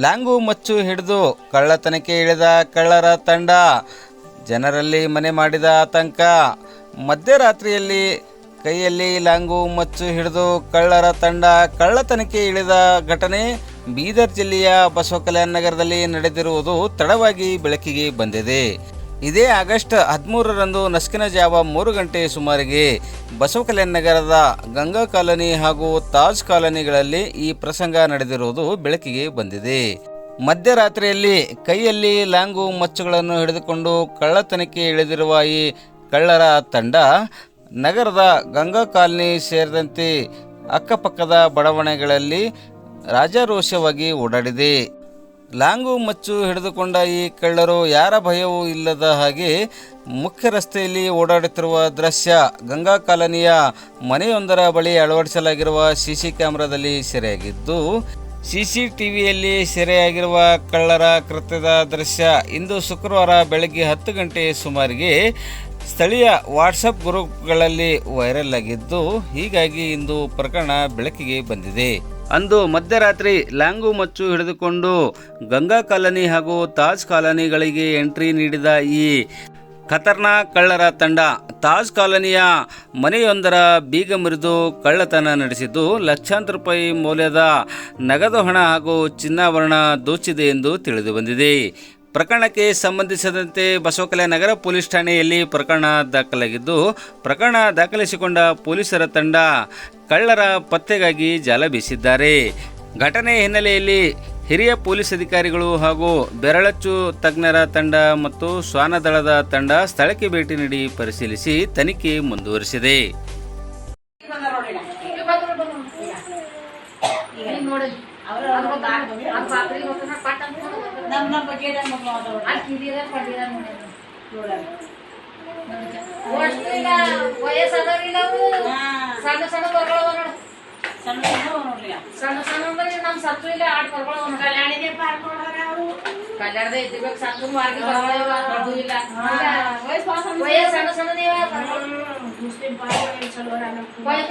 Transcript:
Long ಮಚ್ಚು ಹಿಡಿದು ಕಳ್ಳತನಕ್ಕೆ ಇಳಿದ ಕಳ್ಳರ ತಂಡ. ಜನರಲ್ಲಿ ಮನೆ ಮಾಡಿದ ಆತಂಕ. ಮಧ್ಯರಾತ್ರಿಯಲ್ಲಿ ಕೈಯಲ್ಲಿ ಲಾಂಗು ಮಚ್ಚು ಹಿಡಿದು ಕಳ್ಳರ ತಂಡ ಕಳ್ಳತನಕ್ಕೆ ಇಳಿದ ಘಟನೆ ಬೀದರ್ ಜಿಲ್ಲೆಯ ಬಸವಕಲ್ಯಾಣ ನಗರದಲ್ಲಿ ನಡೆದಿರುವುದು ತಡವಾಗಿ ಬೆಳಕಿಗೆ ಬಂದಿದೆ. ಇದೇ ಆಗಸ್ಟ್ ಹದಿಮೂರರಂದು ನಸ್ಕಿನ ಜಾವ ಮೂರು ಗಂಟೆ ಸುಮಾರಿಗೆ ಬಸವಕಲ್ಯಾಣ ನಗರದ ಗಂಗಾ ಕಾಲನಿ ಹಾಗೂ ತಾಜ್ ಕಾಲನಿಗಳಲ್ಲಿ ಈ ಪ್ರಸಂಗ ನಡೆದಿರುವುದು ಬೆಳಕಿಗೆ ಬಂದಿದೆ. ಮಧ್ಯರಾತ್ರಿಯಲ್ಲಿ ಕೈಯಲ್ಲಿ ಲಾಂಗು ಮಚ್ಚುಗಳನ್ನು ಹಿಡಿದುಕೊಂಡು ಕಳ್ಳತನಕ್ಕೆ ಇಳಿದಿರುವ ಈ ಕಳ್ಳರ ತಂಡ ನಗರದ ಗಂಗಾ ಕಾಲನಿ ಸೇರಿದಂತೆ ಅಕ್ಕಪಕ್ಕದ ಬಡಾವಣೆಗಳಲ್ಲಿ ರಾಜಾರೋಷವಾಗಿ ಓಡಾಡಿದೆ. ಲಾಂಗು ಮಚ್ಚು ಹಿಡಿದುಕೊಂಡ ಈ ಕಳ್ಳರು ಯಾರ ಭಯವೂ ಇಲ್ಲದ ಹಾಗೆ ಮುಖ್ಯ ರಸ್ತೆಯಲ್ಲಿ ಓಡಾಡುತ್ತಿರುವ ದೃಶ್ಯ. ಗಂಗಾ ಕಾಲನಿಯ ಮನೆಯೊಂದರ ಬಳಿ ಅಳವಡಿಸಲಾಗಿರುವ ಸಿಸಿ ಕ್ಯಾಮೆರಾದಲ್ಲಿ ಸೆರೆಯಾಗಿದ್ದು ಸಿಸಿ ಟಿವಿಯಲ್ಲಿ ಸೆರೆಯಾಗಿರುವ ಕಳ್ಳರ ಕೃತ್ಯದ ದೃಶ್ಯ ಇಂದು ಶುಕ್ರವಾರ ಬೆಳಗ್ಗೆ ಹತ್ತು ಗಂಟೆ ಸುಮಾರಿಗೆ ಸ್ಥಳೀಯ ವಾಟ್ಸಪ್ ಗ್ರೂಪ್ಗಳಲ್ಲಿ ವೈರಲ್ ಆಗಿದ್ದು, ಹೀಗಾಗಿ ಇಂದು ಪ್ರಕರಣ ಬೆಳಕಿಗೆ ಬಂದಿದೆ. ಅಂದು ಮಧ್ಯರಾತ್ರಿ ಲ್ಯಾಂಗು ಮಚ್ಚು ಹಿಡಿದುಕೊಂಡು ಗಂಗಾ ಕಾಲನಿ ಹಾಗೂ ತಾಜ್ ಕಾಲನಿಗಳಿಗೆ ಎಂಟ್ರಿ ನೀಡಿದ ಈ ಖತರ್ನಾಕ್ ಕಳ್ಳರ ತಂಡ ತಾಜ್ ಕಾಲನಿಯ ಮನೆಯೊಂದರ ಬೀಗ ಮುರಿದು ಕಳ್ಳತನ ನಡೆಸಿದ್ದು ಲಕ್ಷಾಂತರ ರೂಪಾಯಿ ಮೌಲ್ಯದ ನಗದು ಹಣ ಹಾಗೂ ಚಿನ್ನಾಭರಣ ದೋಚಿದೆ ಎಂದು ತಿಳಿದು ಬಂದಿದೆ. ಪ್ರಕರಣಕ್ಕೆ ಸಂಬಂಧಿಸಿದಂತೆ ಬಸವಕಲ್ಯ ನಗರ ಪೊಲೀಸ್ ಠಾಣೆಯಲ್ಲಿ ಪ್ರಕರಣ ದಾಖಲಾಗಿದ್ದು, ಪ್ರಕರಣ ದಾಖಲಿಸಿಕೊಂಡ ಪೊಲೀಸರ ತಂಡ ಕಳ್ಳರ ಪತ್ತೆಗಾಗಿ ಜಾಲ ಬೀಸಿದ್ದಾರೆ. ಘಟನೆ ಹಿನ್ನೆಲೆಯಲ್ಲಿ ಹಿರಿಯ ಪೊಲೀಸ್ ಅಧಿಕಾರಿಗಳು ಹಾಗೂ ಬೆರಳಚ್ಚು ತಜ್ಞರ ತಂಡ ಮತ್ತು ಶ್ವಾನದಳದ ತಂಡ ಸ್ಥಳಕ್ಕೆ ಭೇಟಿ ನೀಡಿ ಪರಿಶೀಲಿಸಿ ತನಿಖೆ ಮುಂದುವರಿಸಿದೆ. ಸಣ್ಣ ಸಣ್ಣ ಸಣ್ಣ ನೋಡ್ರಿ ಸಣ್ಣ ಸಣ್ಣ ಅಂದ್ರೆ ನಮ್ ಸತ್ತು ಇಲ್ಲ ಆಟ ಬರ್ಗಳವ ನೋಡು ಕಲ್ಯಾಣಿಗೆ ಪಾರ್ಕ್ ನೋಡ್ರಿ ಅವರು ಕಲ್ಯಾಣದ ಇದ್ದಿರ್ಬೇಕು ಸತ್ತು ಮಾರ್ಗಿ ಬರ್ಗಳವ ದೊಡ್ಡದು ಇಲ್ಲ ವಯಸ್ಸು ವಯಸ್ಸು ಸಣ್ಣ ಸಣ್ಣ ನೀವ ಮುಸ್ಲಿಂ ಪಾರ್ಕ್ ಚಲೋ ವಯಸ್ಸು